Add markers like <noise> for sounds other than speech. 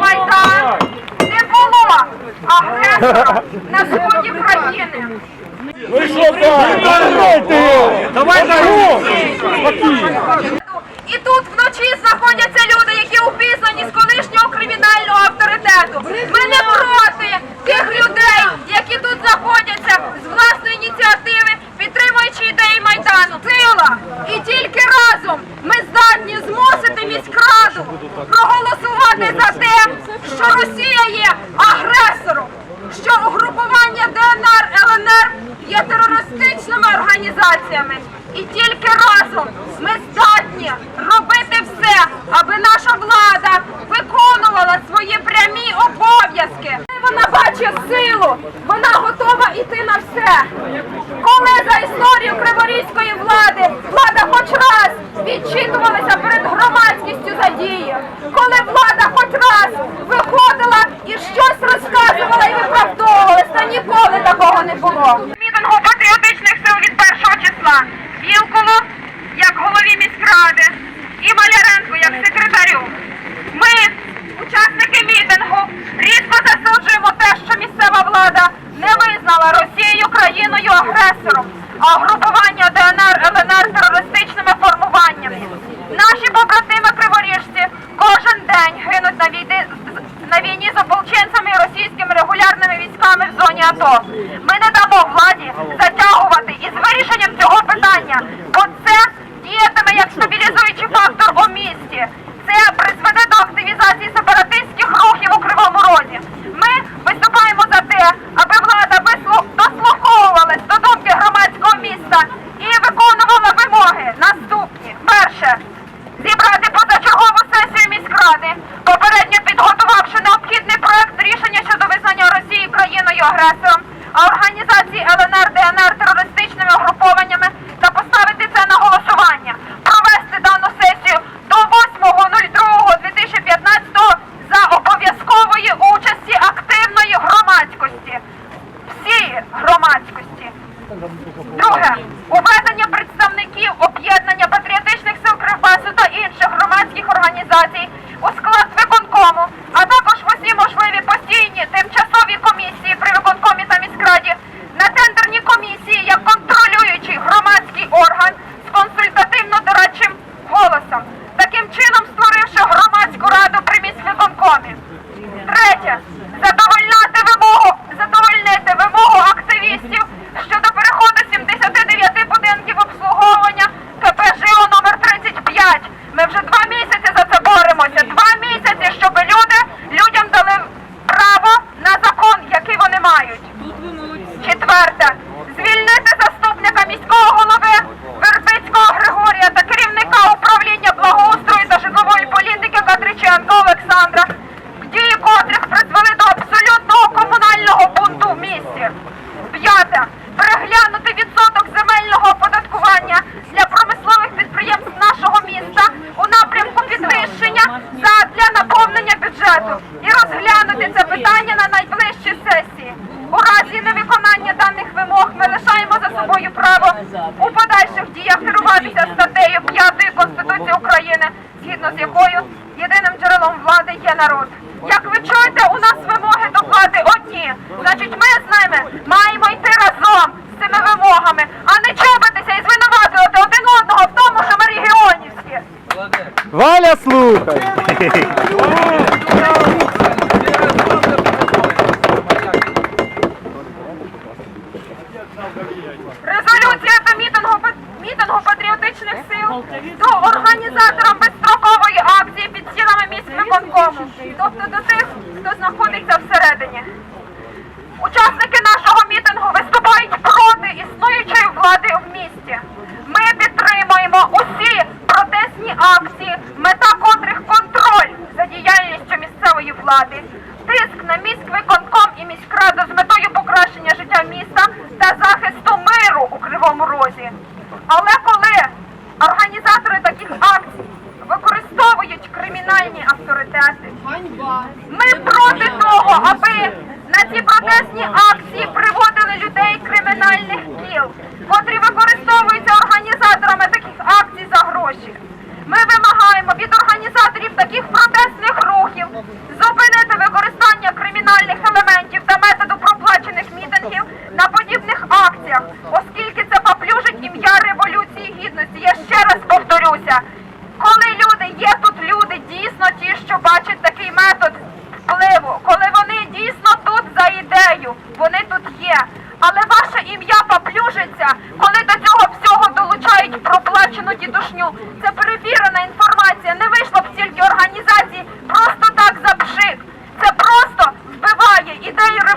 Майдан не було агресора на сході країни. Ви що, Давай на руку! Терористичними організаціями. І тільки разом ми здатні робити все, аби наша влада виконувала свої прямі обов'язки. Вона бачить силу, вона готова йти на все. Коли за історію криворізької влади влада хоч раз відчитувалася перед громадськістю за дії, коли влада хоч раз виходила і щось розказувала і виправдовувалась, та ніколи такого не було. Мітингу патріотичних сил від першого числа Вілкулу як міськради і Маляренко як секретарю. Ми, учасники мітингу, різко засуджуємо те, що місцева влада не визнала Росію країною агресором, а групування ДНР ЛНР терористичними формуваннями. Наші побратими криворіжці кожен день гинуть на війни на війні з ополченцями і російськими регулярними військами в зоні АТО. Ми не дамо владі затягувати із вирішенням цього питання, бо це діятиме як стабілізуючий фактор у місті. Це призведе до об'єднання патріотичних сил Кривбасу та інших громадських організацій питання на найближчій сесії. У разі невиконання даних вимог ми лишаємо за собою право у подальших діях керуватися статтею 5 Конституції України, згідно з якою єдиним джерелом влади є народ. Як ви чуєте, у нас вимоги до влади одні. Значить, ми з ними маємо йти разом з цими вимогами, а не чубитися і звинувачувати один одного в тому, що ми регіонівські. Валя, слухай! <laughs> Резолюція до мітингу, мітингу патріотичних сил до організаторам безстрокової акції під міськвиконкому, тобто до тих, хто знаходиться всередині. Учасники нашого мітингу виступають проти існуючої влади в місті. Ми підтримуємо усі протестні акції, мета котрих контроль за діяльністю місцевої влади, тиск на міськвиконком і міськраду з метою покращення життя міста та захисту миру у Кривому Розі. Але коли організатори таких акцій використовують кримінальні авторитети, ми проти того. аби на ці протестні акції приводили людей кримінальних кіл, котрі використовуються організаторами таких акцій за гроші. Ми вимагаємо від організаторів таких протестних рухів зупинити використання кримінальних елементів та методу проплачених мітингів на подібних акціях, оскільки є. Але ваше ім'я поплюжиться, коли до цього всього долучають проплачену дідушню. Це перевірена інформація. Не вийшло б стільки організацій просто так за бжик. Це просто вбиває ідею.